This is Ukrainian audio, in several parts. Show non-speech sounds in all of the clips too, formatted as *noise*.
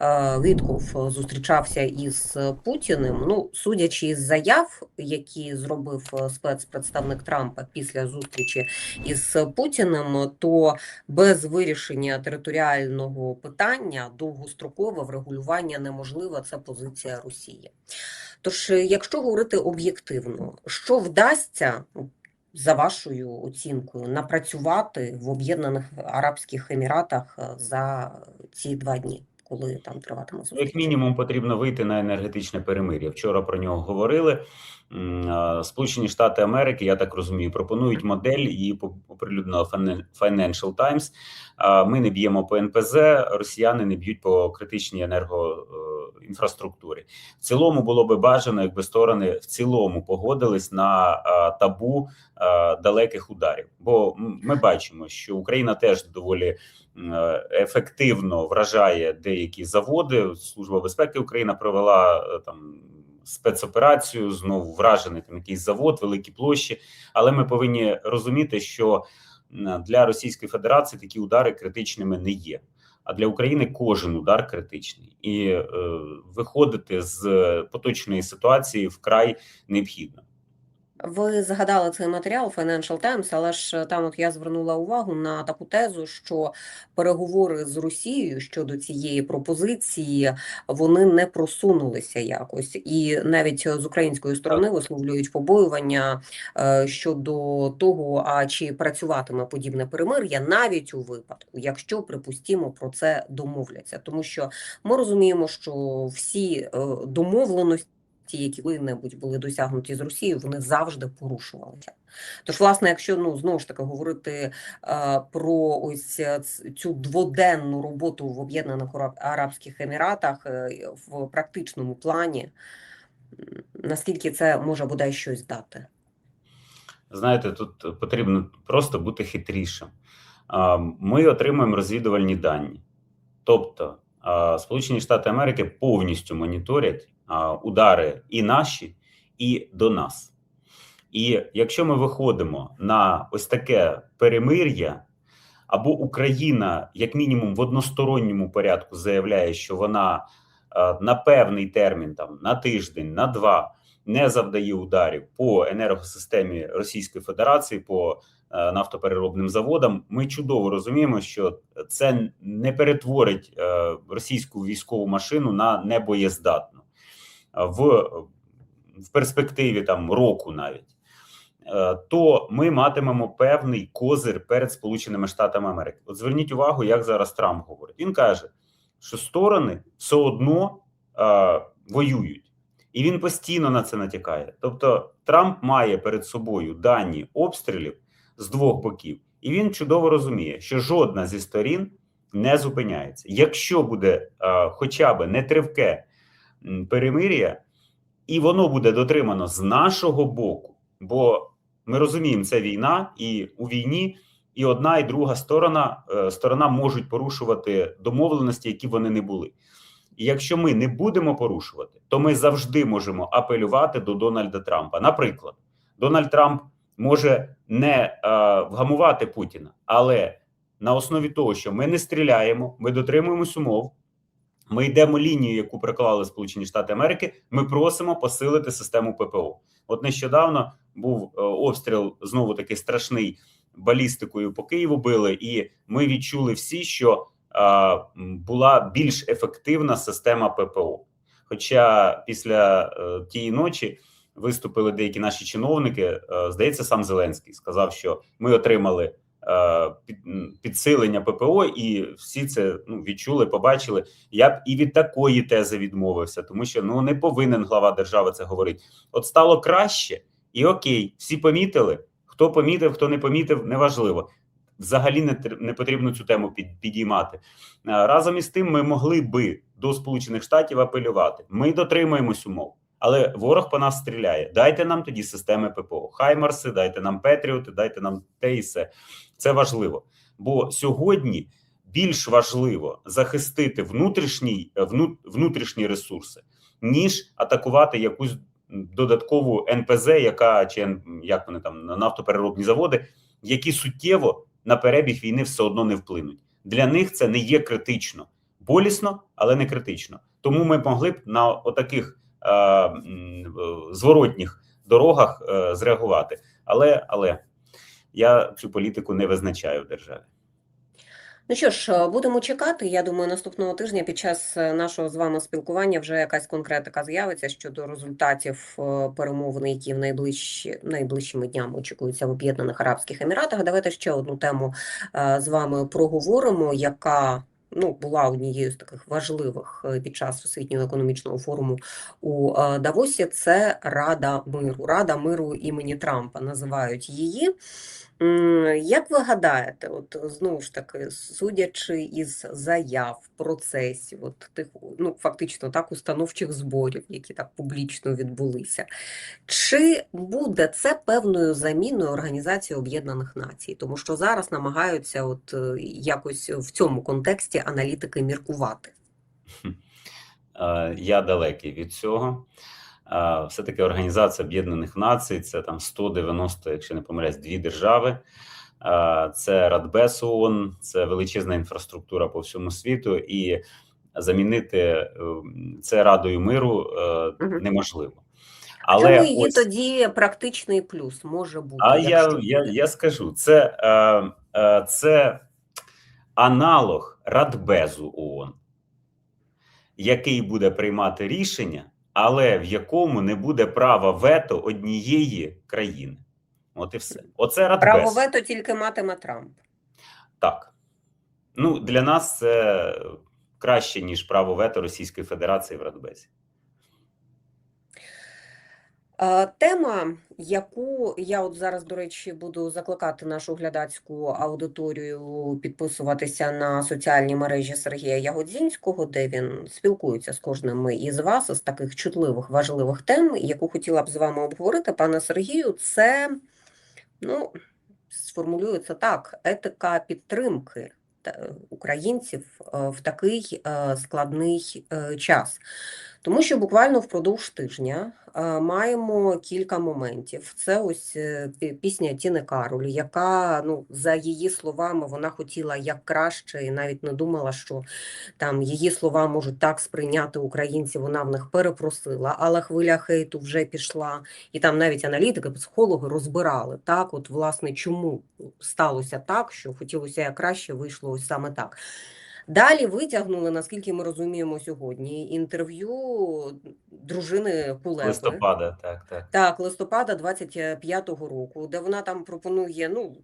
е, Вітков зустрічався із Путіним. Ну, судячи із заяв, які зробив е, спецпредставник Трампа після зустрічі із Путіним, то без вирішення територіального питання довгострокове врегулювання неможливе. Це позиція Росії. Тож, е, якщо говорити об'єктивно, що вдасться за вашою оцінкою напрацювати в Об'єднаних Арабських Еміратах е, за ці два дні, коли там триватиме Ну, зустріч? Як мінімум потрібно вийти на енергетичне перемир'я. Вчора про нього говорили. Сполучені Штати Америки, я так розумію, пропонують модель, її по- оприлюднила Financial Times. Ми не б'ємо по НПЗ, росіяни не б'ють по критичній енергоінфраструктурі. В цілому було би бажано, якби сторони в цілому погодились на табу далеких ударів. Бо ми бачимо, що Україна теж доволі е, ефективно вражає деякі заводи. Служба безпеки України провела е, там спецоперацію. Знову вражений там якийсь завод, великі площі. Але ми повинні розуміти, що для Російської Федерації такі удари критичними не є. А для України кожен удар критичний, і е, виходити з поточної ситуації вкрай необхідно. Ви згадали цей матеріал Financial Times, але ж там от я звернула увагу на таку тезу, що переговори з Росією щодо цієї пропозиції вони не просунулися якось, і навіть з української сторони висловлюють побоювання е, щодо того, а чи працюватиме подібне перемир'я навіть у випадку, якщо припустімо про це домовляться, тому що ми розуміємо, що всі е, домовленості. Ті, які коли-небудь були досягнуті з Росією, вони завжди порушувалися. Тож, власне, якщо ну знову ж таки говорити е, про ось е, цю дводенну роботу в Об'єднаних Арабських Еміратах е, в практичному плані, наскільки це може бодай щось дати? Знаєте, тут потрібно просто бути хитрішим. Ми отримуємо розвідувальні дані, тобто Сполучені Штати Америки повністю моніторять удари і наші, і до нас. І якщо ми виходимо на ось таке перемир'я, або Україна, як мінімум, в односторонньому порядку заявляє, що вона е, на певний термін, там на тиждень, на два, не завдає ударів по енергосистемі Російської Федерації, по е, нафтопереробним заводам, ми чудово розуміємо, що це не перетворить е, російську військову машину на небоєздатну в, в перспективі там року навіть. Е, То ми матимемо певний козир перед Сполученими Штатами Америки. От зверніть увагу, як зараз Трамп говорить. Він каже, що сторони все одно е, воюють, і він постійно на це натякає. Тобто, Трамп має перед собою дані обстрілів з двох боків, і він чудово розуміє, що жодна зі сторін не зупиняється. Якщо буде е, хоча б нетривке перемир'я, і воно буде дотримано з нашого боку, бо ми розуміємо, це війна, і у війні і одна, і друга сторона е, сторона можуть порушувати домовленості, які вони не були. І якщо ми не будемо порушувати, то ми завжди можемо апелювати до Дональда Трампа. Наприклад, Дональд Трамп може не е, вгамувати Путіна, але на основі того, що ми не стріляємо, ми дотримуємось умов. Ми йдемо лінію, яку приклали Сполучені Штати Америки. Ми просимо посилити систему ППО. От нещодавно був е, обстріл знову таки страшний балістикою по Києву били, і ми відчули всі, що е, була більш ефективна система ППО. Хоча після е, тієї ночі виступили деякі наші чиновники, е, здається, сам Зеленський сказав, що ми отримали підсилення ППО, і всі це ну, відчули, побачили. Я б і від такої тези відмовився, тому що ну не повинен глава держави це говорити. От стало краще, і окей, всі помітили. Хто помітив, хто не помітив, неважливо. Взагалі не, не потрібно цю тему під, підіймати. Разом із тим, ми могли би до Сполучених Штатів апелювати. Ми дотримуємось умов, але ворог по нас стріляє. Дайте нам тоді системи ППО. Хаймарси, дайте нам Петріоти, дайте нам те і все. Це важливо. Бо сьогодні більш важливо захистити внутрішній, е, внутрішні ресурси, ніж атакувати якусь додаткову НПЗ, яка чи як вони там на нафтопереробні заводи, які суттєво на перебіг війни все одно не вплинуть. Для них це не є критично. болісно, але не критично. Тому ми могли б на отаких зворотніх дорогах е, зреагувати. Але, але я цю політику не визначаю в державі. Ну що ж, е, будемо чекати. Я думаю, наступного тижня під час е, нашого з вами спілкування вже якась конкретика з'явиться щодо результатів е, перемовин, які в найближчі найближчими днями очікуються в Об'єднаних Арабських Еміратах. Давайте ще одну тему е, з вами проговоримо, яка ну була однією з таких важливих е, під час Всесвітнього економічного форуму у е, Давосі. Це Рада миру. Рада миру імені Трампа називають її. Як ви гадаєте, от знову ж таки, судячи із заяв, процесів, от тих, ну фактично так, установчих зборів, які так публічно відбулися, чи буде це певною заміною Організації Об'єднаних Націй? Тому що зараз намагаються от е, якось в цьому контексті аналітики міркувати. Е, Я далекий від цього. Все-таки Організація Об'єднаних Націй це там 190, якщо не помиляюсь, дві держави. Це Радбез ООН, це величезна інфраструктура по всьому світу, і замінити е, це Радою миру е, неможливо. Але Чому її ось, тоді практичний плюс може бути, а я, я, я скажу, це, е, е, це аналог Радбезу ООН, який буде приймати рішення, але в якому не буде права вето однієї країни. От і все. Оце Радбез. Право вето тільки матиме Трамп. Так. Ну, для нас це краще, ніж право вето Російської Федерації в Радбезі. Е, Тема, яку я от зараз, до речі, буду закликати нашу глядацьку аудиторію підписуватися на соціальні мережі Сергія Ягодзінського, де він спілкується з кожним із вас з таких чутливих, важливих тем, яку хотіла б з вами обговорити, пане Сергію, це, ну, сформулюється так, етика підтримки та- українців е, в такий е, складний е, час. Тому що буквально впродовж тижня е, маємо кілька моментів. Це ось е, пісня Тіни Кароль, яка, ну, за її словами, вона хотіла як краще і навіть не думала, що там її слова можуть так сприйняти українці. Вона в них перепросила, але хвиля хейту вже пішла. І там навіть аналітики, психологи розбирали так, от власне, чому сталося так, що хотілося як краще, вийшло ось саме так. Далі витягнули, наскільки ми розуміємо сьогодні, інтерв'ю дружини Кулеби. Листопада, так, так. Так, листопада 25-го року, де вона там пропонує ну,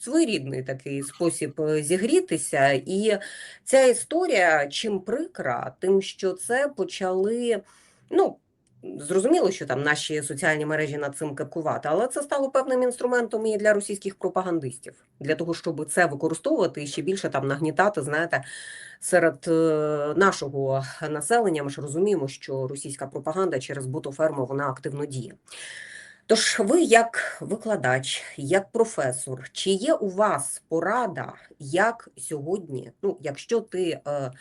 своєрідний такий спосіб е, зігрітися. І ця історія чим прикра, тим, що це почали. ну, Зрозуміло, що там наші соціальні мережі над цим кепкувати, але це стало певним інструментом і для російських пропагандистів, для того, щоб це використовувати і ще більше там нагнітати, знаєте, серед е, нашого населення. Ми ж розуміємо, що російська пропаганда через ботоферму вона активно діє. Тож ви, як викладач, як професор, чи є у вас порада, як сьогодні, ну, якщо ти е,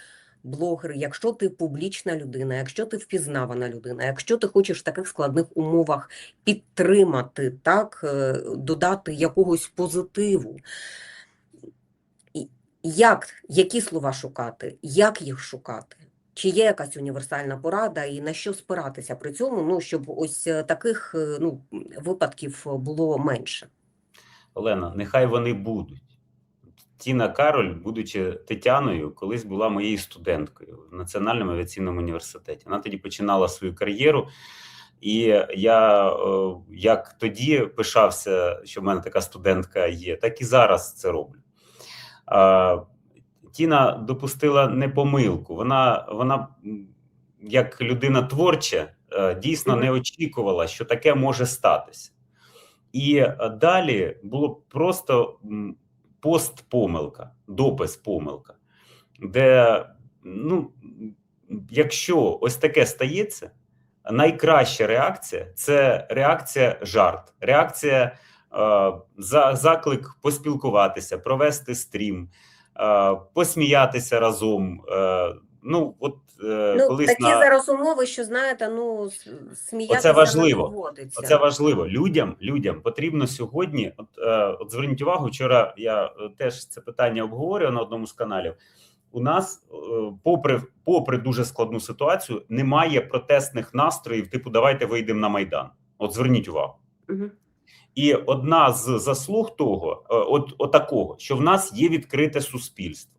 блогер, якщо ти публічна людина, якщо ти впізнавана людина, якщо ти хочеш в таких складних умовах підтримати, так, е, додати якогось позитиву, як, які слова шукати, як їх шукати? Чи є якась універсальна порада і на що спиратися при цьому, ну, щоб ось е, таких е, ну, випадків було менше? Олена, нехай вони будуть. Тіна Кароль, будучи Тетяною, колись була моєю студенткою в Національному авіаційному університеті. Вона тоді починала свою кар'єру, і я як тоді пишався, що в мене така студентка є, так і зараз це роблю. Тіна допустила не помилку. Вона, вона як людина творча, е, дійсно не очікувала, що таке може статися. І е, далі було просто пост-помилка, допис-помилка, де, ну, якщо ось таке стається, найкраща реакція це реакція жарт, реакція е, за заклик поспілкуватися, провести стрім, е, посміятися разом. Е, ну, от е, Ну, колись такі на зараз умови, що знаєте, ну сміятися важливо. не. Оце важливо. Людям, людям потрібно сьогодні. От, е, от зверніть увагу, вчора я е, теж це питання обговорював на одному з каналів. у нас, е, попри попри дуже складну ситуацію, немає протестних настроїв, типу давайте вийдемо на майдан. От зверніть увагу. Мгм. І одна з заслуг того, е, от, от такого, що в нас є відкрите суспільство.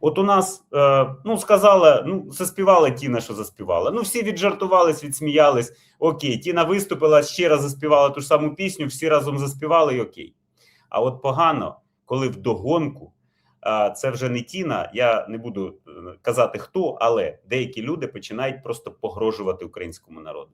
От у нас, е, ну сказала, ну заспівала Тіна, що заспівала. Ну всі віджартувались, відсміялись. Окей, Тіна виступила, ще раз заспівала ту ж саму пісню, всі разом заспівали і окей. А от погано, коли вдогонку, е, це вже не Тіна, я не буду е, казати хто, але деякі люди починають просто погрожувати українському народу.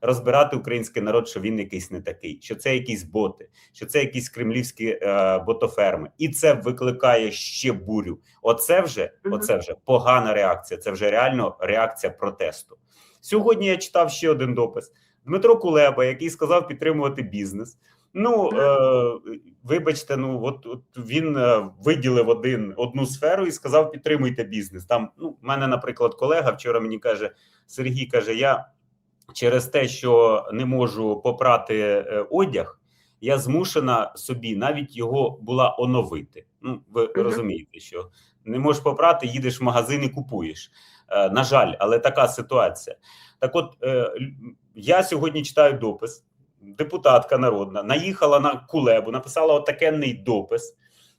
Розбирати український народ, що він якийсь не такий, що це якісь боти, що це якісь кремлівські е, ботоферми, і це викликає ще бурю. Оце вже, оце вже погана реакція. Це вже реально реакція протесту. Сьогодні я читав ще один допис Дмитро Кулеба, який сказав підтримувати бізнес. Ну е, вибачте, ну от, от він е, виділив один одну сферу і сказав: підтримуйте бізнес. Там ну, в мене, наприклад, колега вчора мені каже: Сергій каже: Я через те, що не можу попрати е, одяг, я змушена собі навіть його була оновити. Ну, ви розумієте, що не можеш попрати, їдеш в магазин і купуєш. Е, на жаль, але така ситуація. Так, от е, я сьогодні читаю допис. Депутатка народна наїхала на Кулебу, написала отакенний допис,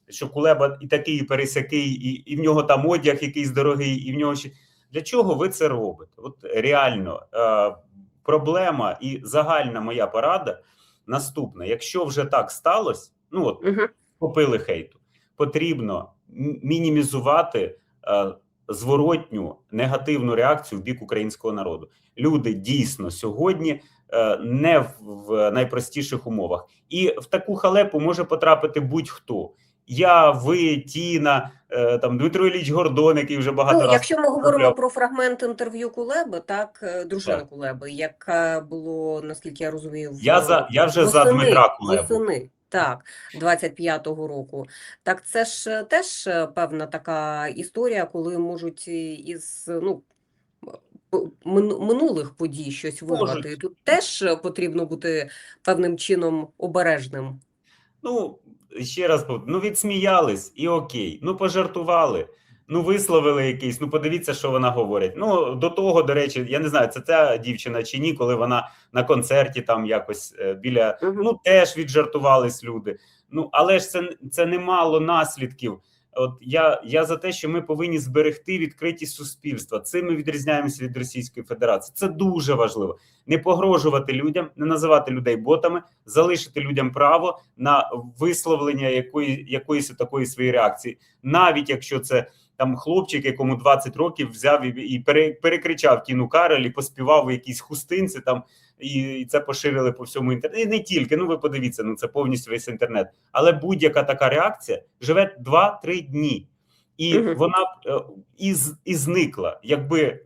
що Кулеба і такий, і пересякий, і, і в нього там одяг якийсь дорогий, і в нього ще. Для чого ви це робите? От реально проблема і загальна моя порада наступна: якщо вже так сталося, ну от попили хейту, потрібно мінімізувати е, зворотню негативну реакцію в бік українського народу. Люди дійсно сьогодні е, не в найпростіших умовах, і в таку халепу може потрапити будь-хто. Я, ви, Тіна, е, там Дмитро Ілліч Гордон, який вже багато Ну, разів якщо ми говоримо потрапляв. про фрагмент інтерв'ю Кулеби, так, е, дружини Так. Кулеби, яке було, наскільки я розумію, в Я за я вже за Дмитра Кулебу. восени, так, 25-го року. Так це ж е, теж певна така історія, коли можуть із, ну, минулих подій щось вирвати. Тут теж потрібно бути певним чином обережним. Ну, ще раз ну відсміялись і окей. Ну пожартували, ну висловили якийсь. Ну подивіться, що вона говорить. Ну до того, до речі, я не знаю, це ця дівчина чи ні, коли вона на концерті там якось е, біля ну теж віджартувались люди. Ну але ж це це не мало наслідків. От я, я за те, що ми повинні зберегти відкритість суспільства. Цим ми відрізняємося від Російської Федерації. Це дуже важливо. Не погрожувати людям, не називати людей ботами, залишити людям право на висловлення якої, якоїсь такої своєї реакції, навіть якщо це там хлопчик, якому 20 років взяв і, і пере, перекричав Тіну Карель і поспівав в якійсь хустинці там. І, і це поширили по всьому інтернету. І не тільки. Ну ви подивіться, ну це повністю весь інтернет. Але будь-яка така реакція живе 2-3 дні, і Мгм. вона е, і, і зникла, якби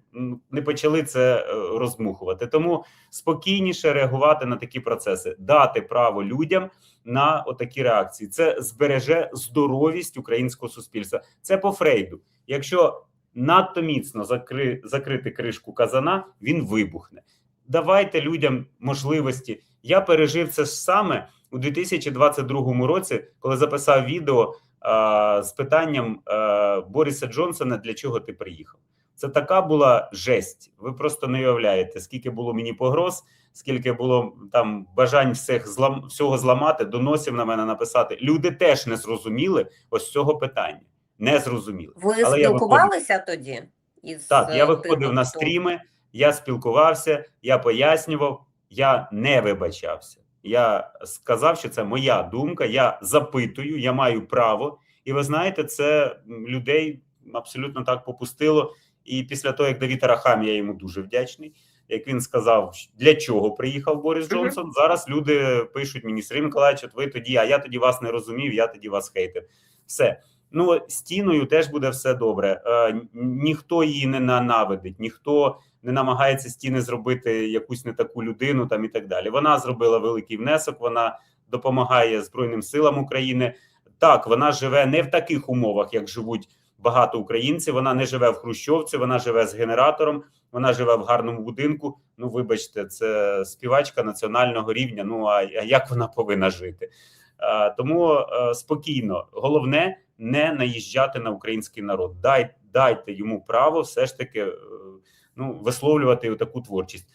не почали це е, роздмухувати. Тому спокійніше реагувати на такі процеси, дати право людям на отакі реакції. Це збереже здоровість українського суспільства. Це по Фрейду. Якщо надто міцно закри, закрити кришку казана, він вибухне. Давайте людям можливості. Я пережив це ж саме у 2022 році, коли записав відео а, з питанням а, Бориса Джонсона: для чого ти приїхав? Це така була жесть. Ви просто не уявляєте, скільки було мені погроз, скільки було там бажань всіх злам всього зламати, доносів на мене написати. Люди теж не зрозуміли ось цього питання. Не зрозуміли. Ви Але я спілкувалися тоді? Із Так, я е, виходив на хто- стріми, я спілкувався, я пояснював, я не вибачався. Я сказав, що це моя думка. Я запитую, я маю право. І ви знаєте, це людей абсолютно так попустило. І після того, як Давід Арахам, я йому дуже вдячний. Як він сказав, для чого приїхав Борис Джонсон. Зараз люди пишуть мені Сергій Миколаївич, от ви тоді, а я тоді вас не розумів, я тоді вас хейтив. Все. Ну, з Тіною теж буде все добре. Е, ніхто її не ненавидить, ніхто не намагається з Тіни зробити якусь не таку людину там і так далі. Вона зробила великий внесок, вона допомагає Збройним силам України. Так, вона живе не в таких умовах, як живуть багато українців. Вона не живе в Хрущовці, вона живе з генератором, вона живе в гарному будинку. Ну, вибачте, це співачка національного рівня. Ну а як вона повинна жити? Е, Тому е, спокійно, головне не наїжджати на український народ. Дай, дайте йому право все ж таки е, ну, висловлювати таку творчість.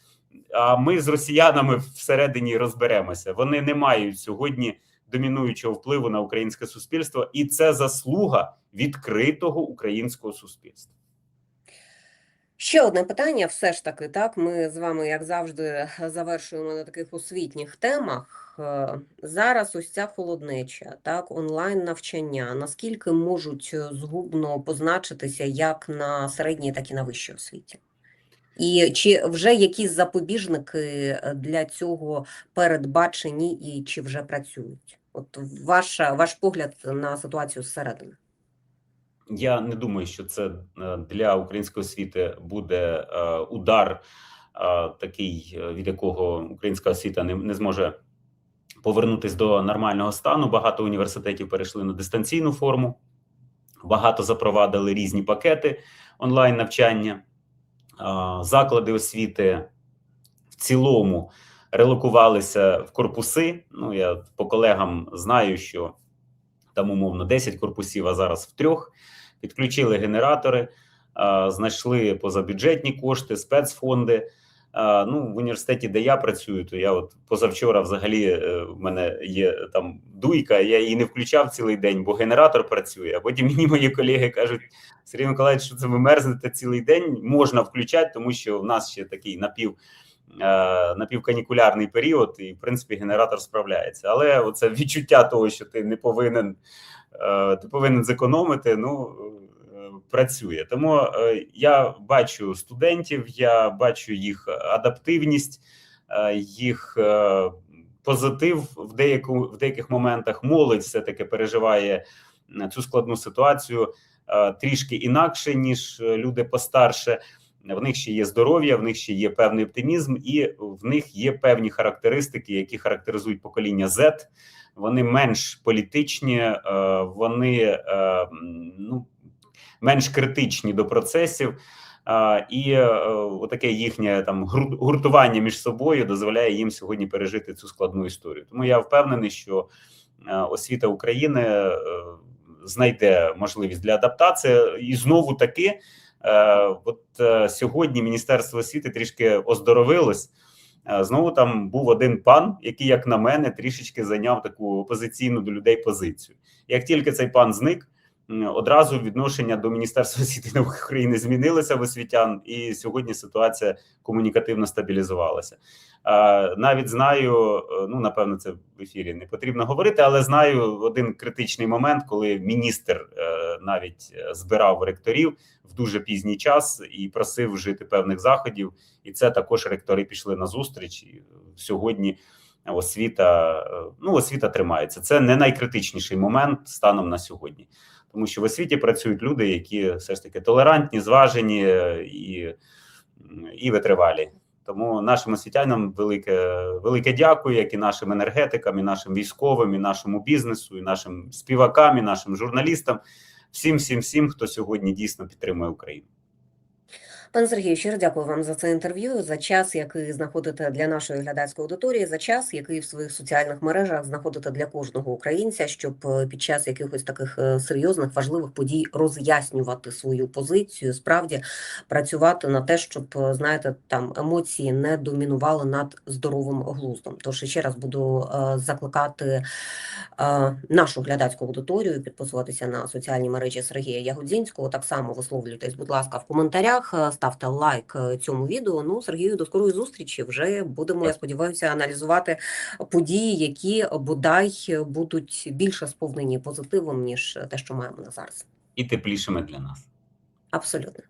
А ми з росіянами всередині розберемося. Вони не мають сьогодні домінуючого впливу на українське суспільство, і це заслуга відкритого українського суспільства. Ще одне питання, все ж таки, так, ми з вами, як завжди, завершуємо на таких освітніх темах. Е, Зараз ось ця холоднеча, так, онлайн навчання, наскільки можуть е, згубно позначитися як на середній, так і на вищій освіті? І чи вже якісь запобіжники е, для цього передбачені і чи вже працюють? От ваша, ваш погляд на ситуацію зсередини. Я не думаю, що це е, для української освіти буде е, удар, е, такий, від якого українська освіта не, не зможе повернутися до нормального стану. Багато університетів перейшли на дистанційну форму, багато запровадили різні пакети онлайн навчання. Заклади освіти в цілому релокувалися в корпуси. Ну, я по колегам знаю, що там умовно 10 корпусів, а зараз в трьох. Підключили генератори, знайшли позабюджетні кошти, спецфонди. Ну, в університеті, де я працюю, то я от позавчора взагалі е, в мене є там дуйка, я її не включав цілий день, бо генератор працює. А потім мені мої колеги кажуть: Сергій Миколаївич, що це ви мерзнете цілий день? Можна включати, тому що в нас ще такий напів. Е, Напівканікулярний період, і в принципі генератор справляється. Але оце відчуття того, що ти не повинен е, ти повинен зекономити. Ну е, працює. Тому я бачу студентів, я бачу їх адаптивність, їх позитив в деяку в деяких моментах. Молодь все таки переживає цю складну ситуацію трішки інакше ніж люди постарше. В них ще є здоров'я, в них ще є певний оптимізм, і в них є певні характеристики, які характеризують покоління Z. Вони менш політичні, е, вони е, ну, менш критичні до процесів, е, і е, отаке їхнє там гуртування між собою дозволяє їм сьогодні пережити цю складну історію. Тому я впевнений, що освіта України знайде можливість для адаптації, і знову таки. Е, От е, сьогодні Міністерство освіти трішки оздоровилось. Е, Знову там був один пан, який, як на мене, трішечки зайняв таку опозиційну до людей позицію. Як тільки цей пан зник, одразу відношення до Міністерства *laughs* освіти науки України змінилося в освітян, і сьогодні ситуація комунікативно стабілізувалася. Навіть знаю, е, ну напевно, це в ефірі не потрібно говорити, але знаю один критичний момент, коли міністр е, навіть е, збирав ректорів в дуже пізній час і просив вжити певних заходів. І це також ректори пішли на зустріч. І сьогодні освіта ну освіта тримається. Це не найкритичніший момент станом на сьогодні, тому що в освіті працюють люди, які все ж таки толерантні, зважені е, і, і витривалі. Тому нашим освітянам велике велике дякую, як і нашим енергетикам, і нашим військовим, і нашому бізнесу, і нашим співакам, і нашим журналістам, всім, всім, всім, хто сьогодні дійсно підтримує Україну. Пане Сергію, щиро дякую вам за це інтерв'ю, за час, який знаходите для нашої глядацької аудиторії, за час, який в своїх соціальних мережах знаходите для кожного українця, щоб е, під час якихось таких е, серйозних важливих подій роз'яснювати свою позицію, справді працювати на те, щоб е, знаєте, там емоції не домінували над здоровим глуздом. Тож ще раз буду закликати нашу глядацьку аудиторію підписуватися на соціальні мережі Сергія Ягодзінського. Так само висловлюйтесь, будь ласка, в коментарях. Ставте лайк е, цьому відео. Ну, Сергію, до скорої зустрічі. Вже будемо, я сподіваюся, аналізувати події, які бодай будуть більше сповнені позитивом ніж те, що маємо на зараз. І теплішими для нас. Абсолютно.